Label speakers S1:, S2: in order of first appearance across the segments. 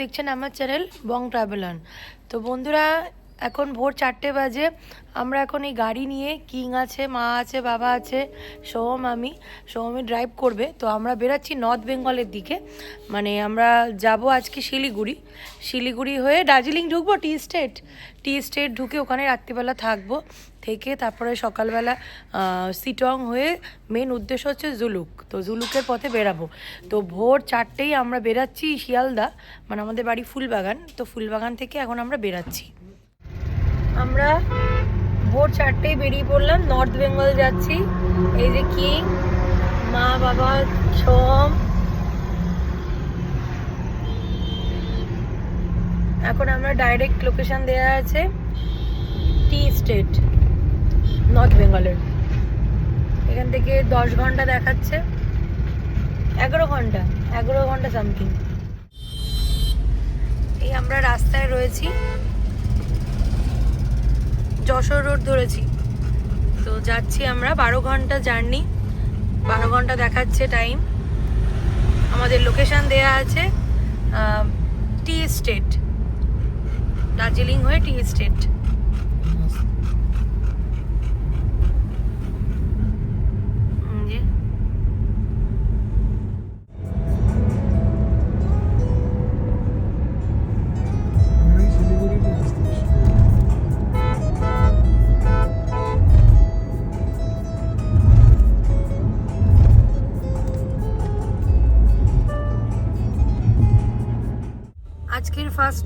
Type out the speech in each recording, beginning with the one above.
S1: দেখছেন আমার চ্যানেল বং ট্রাভেলন। তো বন্ধুরা এখন ভোর চারটে বাজে। আমরা এখন এই গাড়ি নিয়ে কিং আছে, মা আছে, বাবা আছে, সোহম, আমি। সোহমই ড্রাইভ করবে। তো আমরা বেরাচ্ছি নর্থ বেঙ্গলের দিকে। মানে আমরা যাব আজকে শিলিগুড়ি। শিলিগুড়ি হয়ে দার্জিলিং ঢুকবো, টি স্টেট। টি স্টেট ঢুকে ওখানে রাত্রিবেলা থাকব। থেকে তারপরে সকালবেলা সিটং হয়ে মেন উদ্দেশ্য হচ্ছে জুলুক তো জুলুকের পথে বেরাবো। তো ভোর চারটেই আমরা বেরাচ্ছি শিয়ালদা। মানে আমাদের বাড়ি ফুলবাগান। তো ফুলবাগান থেকে এখন আমরা বেরাচ্ছি। আমরা ভোর চারটেই বেরিয়ে পড়লাম নর্থ বেঙ্গল যাচ্ছি। এই যে কিং মা, বাবা, সোম। এখন আমরা ডাইরেক্ট লোকেশন দেওয়া আছে টি স্টেট নর্থ বেঙ্গলের এখান থেকে দশ ঘণ্টা দেখাচ্ছে। এগারো ঘণ্টা এগারো ঘণ্টা সামথিং এই আমরা রাস্তায় রয়েছি। যশোর রোড ধরেছি। তো যাচ্ছি আমরা বারো ঘণ্টা জার্নি। বারো ঘণ্টা দেখাচ্ছে টাইম। আমাদের লোকেশান দেয়া আছে টি স্টেট। দার্জিলিং হয়ে টি স্টেট।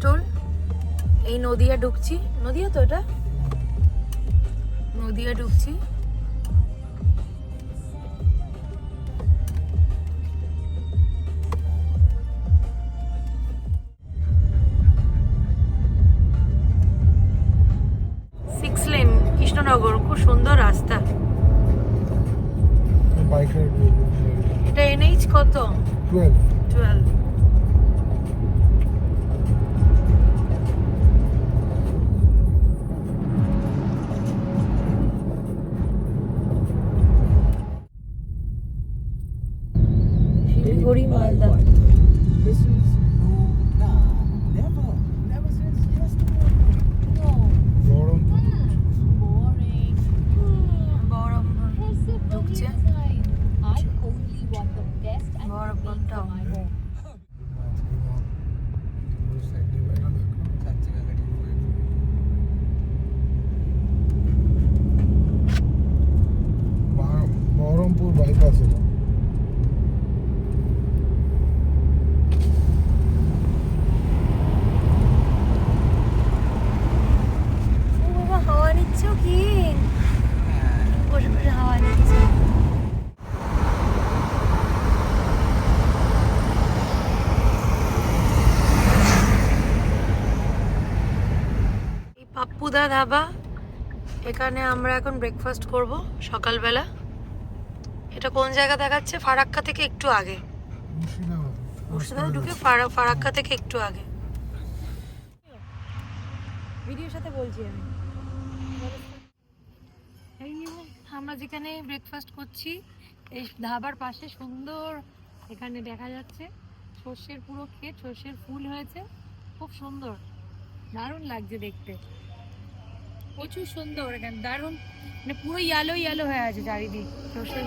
S1: টোল এই নদিয়া ঢুকছি। নদিয়া তো এটা? নদিয়া ঢুকছি। কৃষ্ণনগর খুব সুন্দর রাস্তা। এটা এনএইচ কত?
S2: টুয়েলভ
S1: টুয়েলভ এই পাপ্পুদা ধাবা এখানে আমরা এখন ব্রেকফাস্ট করব সকালবেলা। এটা কোন জায়গা দেখাচ্ছে? ফারাক্কা থেকে একটু আগে।
S2: মুর্শিদাবাদ
S1: ঢুকে ফারা ফারাক্কা থেকে একটু আগে। ভিডিওর সাথে বলছি আমি। আমরা যেখানে ব্রেকফাস্ট করছি এই ধাবার পাশে সুন্দর এখানে দেখা যাচ্ছে সর্ষের পুরো ক্ষেত সর্ষের ফুল হয়েছে। খুব সুন্দর। দারুণ লাগছে দেখতে। প্রচুর সুন্দর এখানে দারুণ মানে পুরো ইয়ালো ইয়ালো হয়ে আছে চারিদিক সর্ষের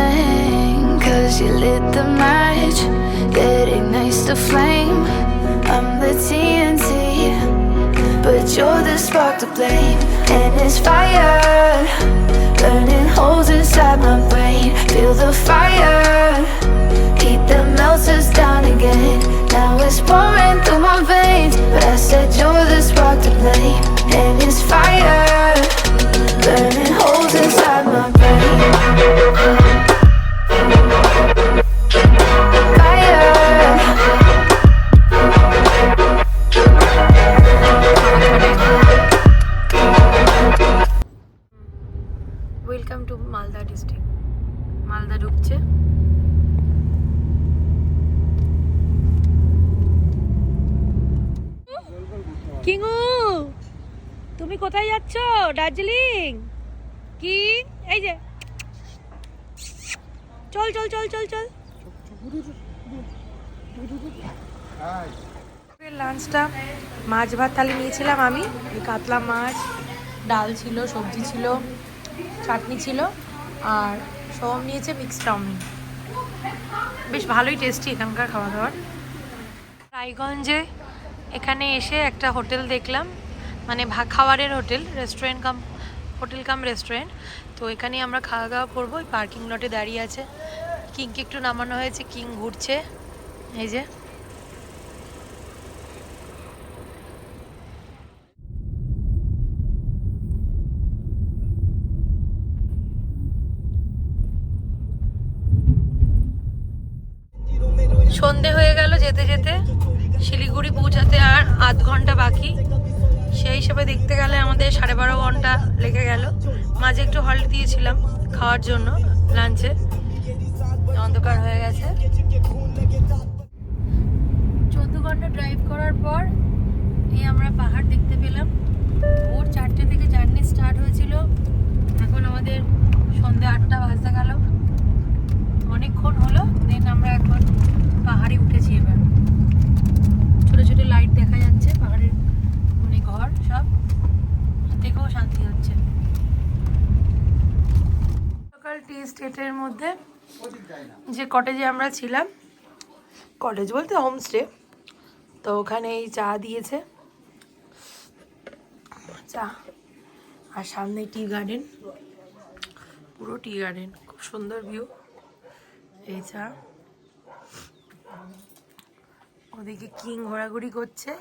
S3: You lit the match that ignites the flame. I'm the TNT, but you're the spark to blame, and it's fire burning holes inside my brain. Feel the fire, heat that melts us down again. Now it's pouring through my veins, but I said you're the spark to blame, and it's fire
S1: Malda ঢুকছে। কিঙ্গু, তুমি কোথায় যাচ্ছ? দার্জিলিং? কি? এই যে। চল চল চল চল চল। লাঞ্চটা মাছ ভাত থালি নিয়েছিলাম আমি। কাতলা মাছ, ডাল ছিল, সবজি ছিল, চাটনি ছিল, আর সোম নিয়েছে মিক্স চাউমিন। বেশ ভালোই টেস্টি এখানকার খাওয়া দাওয়ার রায়গঞ্জে এখানে এসে একটা হোটেল দেখলাম মানে খাবারের hotel restaurant cum, hotel cum restaurant তো এখানেই আমরা খাওয়া দাওয়া করব, ওই পার্কিং লটে দাঁড়িয়ে আছে। কিংকে একটু নামানো হয়েছে কিং ঘুরছে। এই যে। সন্ধে হয়ে গেল, যেতে যেতে শিলিগুড়ি পৌঁছাতে আর আধ ঘণ্টা বাকি। সেই হিসেবে দেখতে গেলে আমাদের সাড়ে বারো ঘণ্টা লেগে গেল। মাঝে একটু হল্ট দিয়েছিলাম খাওয়ার জন্য লাঞ্চে অন্ধকার হয়ে গেছে। চোদ্দ ঘণ্টা ড্রাইভ করার পর এই আমরা পাহাড় দেখতে পেলাম। ভোর চারটে থেকে জার্নি স্টার্ট হয়েছিল। এখন আমাদের সন্ধে আটটা বাজতে গেল। মধ্যে যে কটেজে আমরা ছিলাম কটেজ বলতে হোমস্টে তো ওখানে এই চা দিয়েছে চা আর সামনে টি গার্ডেন পুরো টি গার্ডেন খুব সুন্দর ভিউ এই চা ওদিকে কিং ঘোরাঘুরি করছে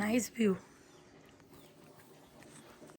S1: নাইস ভিউ